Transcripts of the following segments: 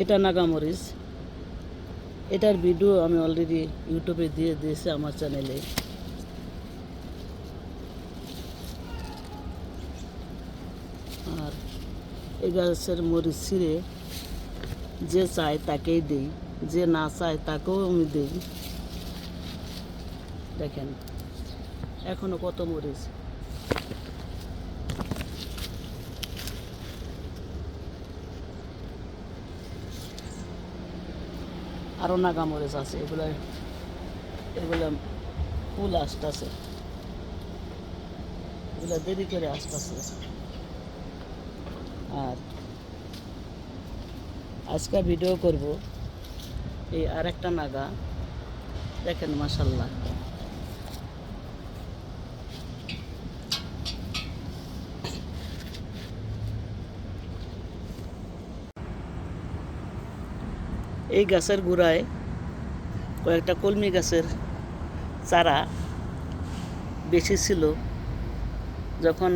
এটা নাগামরিচ। এটার ভিডিও আমি অলরেডি ইউটিউবে দিয়ে দিয়েছি আমার চ্যানেলে আর এই গাছের মরিচ ছিঁড়ে যে চায় তাকেই দিই, যে না চায় তাকেও আমি দিই। দেখেন, এখনও কত মরিচ। আরও নাগা মরিচ আছে, এগুলো এগুলো ফুল আসতেছে। এগুলো দেরি করে আসতেছে। আর আজকে ভিডিও করব এই আরেকটা নাগা। দেখেন মাসাল্লাহ এই গাছের গোড়ায় কয়েকটা কলমি গাছের চারা বেশি ছিল। যখন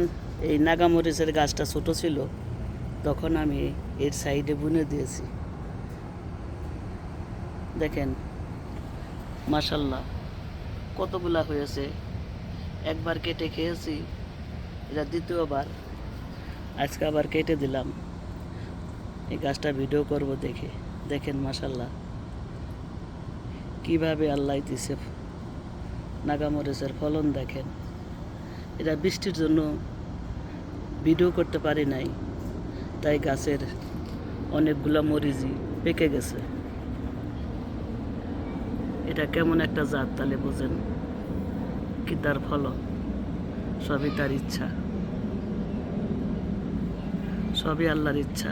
এই নাগামরিচের গাছটা ছোট ছিল, তখন আমি এর সাইডে বুনে দিয়েছি। দেখেন মাসাল্লাহ কতগুলা হয়েছে। একবার কেটে খেয়েছি, এটা দ্বিতীয়বার। আজকে আবার কেটে দিলাম। এই গাছটা ভিডিও করব দেখে। দেখেন মাসাল্লাহ কীভাবে আল্লাহ দিছে নাগামরিচের ফলন দেখেন। এটা বৃষ্টির জন্য ভিডিও করতে পারি নাই, তাই গাছের অনেকগুলো মরিচই পেকে গেছে। এটা কেমন একটা জাত তাহলে বোঝেন কি তার ফলন, সবই তার ইচ্ছা। সবই আল্লাহর ইচ্ছা।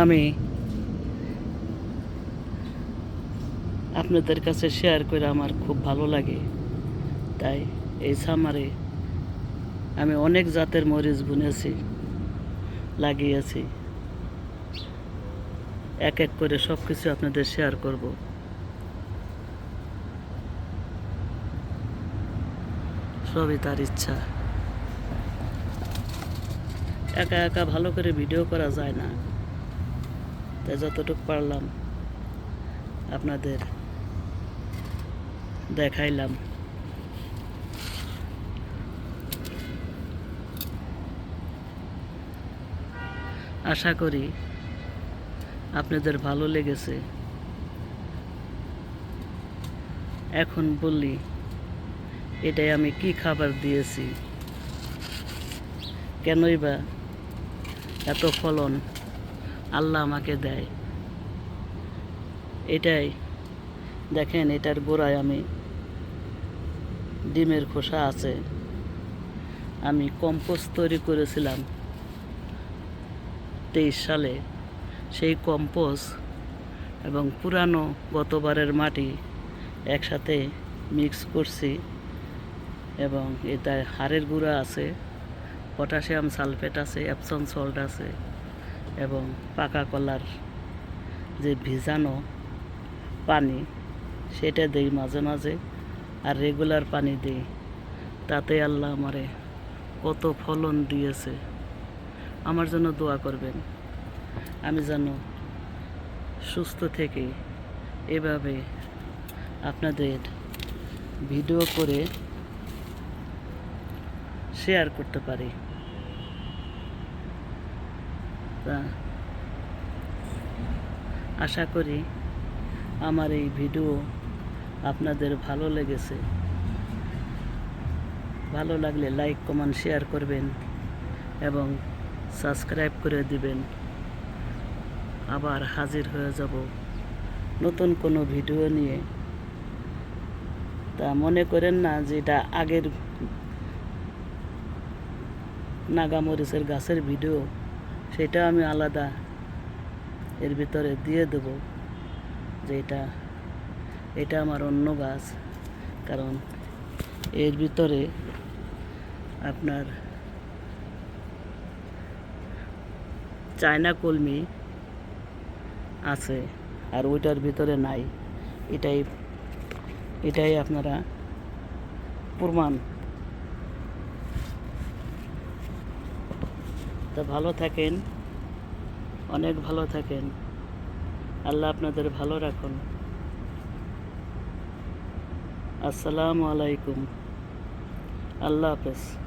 আমি আপনাদের কাছে শেয়ার করে আমার খুব ভালো লাগে। তাই এই সামারে আমি অনেক জাতের মরিচ বুনেছি, লাগিয়েছি। এক এক করে সব কিছু আপনাদের শেয়ার করব। সবই তার ইচ্ছা। একা একা ভালো করে ভিডিও করা যায় না। তাই যতটুকু পারলাম আপনাদের দেখাইলাম। আশা করি আপনাদের ভালো লেগেছে। এখন বললি এটাই আমি কি খাবার দিয়েছি? কেনই বা এত ফলন? আল্লাহ আমাকে দেয়। এটাই। দেখেন, এটার গোড়ায় আমি ডিমের খোসা আছে। আমি কম্পোস্ট তৈরি করেছিলাম তেইশ সালে। সেই কম্পোস্ট এবং পুরানো গতবারের মাটি একসাথে মিক্স করছি এবং এটা হাড়ের গুঁড়া আছে, পটাশিয়াম সালফেট আছে অ্যাপসন সল্ট আছে। এবং পাকা কলার যে ভিজানো পানি, সেটা দেই মাঝে মাঝে আর রেগুলার পানি দিই। তাতে আল্লাহ আমারে কত ফলন দিয়েছে। আমার জন্য দোয়া করবেন। আমি যেন সুস্থ থেকে এভাবে আপনাদের ভিডিও করে শেয়ার করতে পারি। তা আশা করি আমার এই ভিডিও আপনাদের ভালো লেগেছে। ভালো লাগলে লাইক, কমেন্ট, শেয়ার করবেন এবং সাবস্ক্রাইব করে দিবেন। আবার হাজির হয়ে যাব নতুন কোনো ভিডিও নিয়ে। তা মনে করেন না যে এটা আগের নাগামরিচের গাছের ভিডিও? সেটা আমি আলাদা এর ভিতরে দিয়ে দেব যে এটা এটা আমার অন্য গাছ। কারণ এর ভিতরে আপনার চায়না কলমি আছে আর ওইটার ভিতরে নাই। এটাই এটাই আপনারা প্রমাণ তা ভালো থাকেন। অনেক ভালো থাকেন। আল্লাহ আপনাদের ভালো রাখুন। আসসালামু আলাইকুম। আল্লাহ হাফেজ।